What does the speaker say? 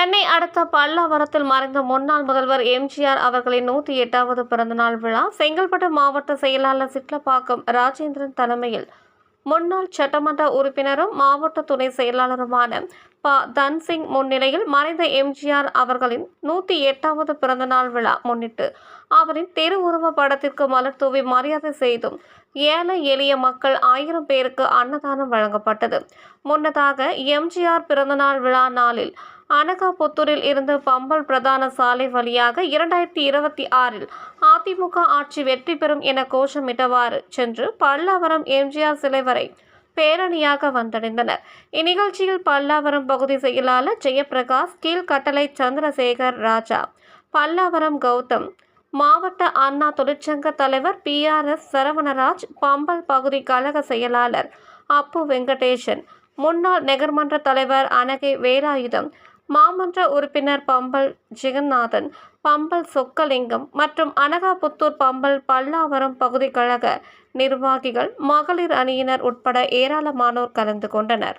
சென்னை அடுத்த பல்லாவரத்தில் மறைந்த முன்னாள் முதல்வர் எம்ஜிஆர் அவர்களின் நூற்றி எட்டாவது பிறந்தநாள் விழா செங்கல்பட்டு மாவட்ட செயலாளர் சிட்லப்பாக்கம் ராஜேந்திரன் தலைமையில். முன்னாள் சட்டமன்ற உறுப்பினரும் மாவட்ட துணை செயலாளருமான ப. தன்சிங் முன்னிலையில் மறைந்த எம்ஜிஆர் அவர்களின் நூற்றி எட்டாவது பிறந்தநாள் விழா முன்னிட்டு அவரின் திருவுருவ படத்திற்கு மலர் தூவி மரியாதை செய்தும் ஏழை எளிய மக்கள் ஆயிரம் பேருக்கு அன்னதானம் வழங்கப்பட்டது. முன்னதாக எம்ஜிஆர் பிறந்தநாள் விழா நாளில் அனகாபுத்தூரில் இருந்து பம்பல் பிரதான சாலை வழியாக இரண்டாயிரத்தி இருபத்தி ஆறில் அதிமுக ஆட்சி வெற்றி பெறும் என கோஷமிட்டவாறு சென்று பல்லாவரம் எம்ஜிஆர் சிலை வரை பேரணியாக வந்தடைந்தனர். இந்நிகழ்ச்சியில் பல்லாவரம் பகுதி செயலாளர் ஜெயபிரகாஷ் கீழ்கட்டளை சந்திரசேகர் ராஜா பல்லாவரம் கௌதம் மாவட்ட அண்ணா தொழிற்சங்க தலைவர் P R S Saravanaraj Pambal பகுதி கழக செயலாளர் அப்பு வெங்கடேசன் முன்னாள் நெகர்மன்ற தலைவர் அனகை வேலாயுதம் மாமன்ற உறுப்பினர் பம்பல் ஜெகநாதன் பம்பல் சொக்கலிங்கம் மற்றும் அனகாபுத்தூர் பம்பல் பல்லாவரம் பகுதி கழக நிர்வாகிகள் மகளிர் அணியினர் உட்பட ஏராளமானோர் கலந்து கொண்டனர்.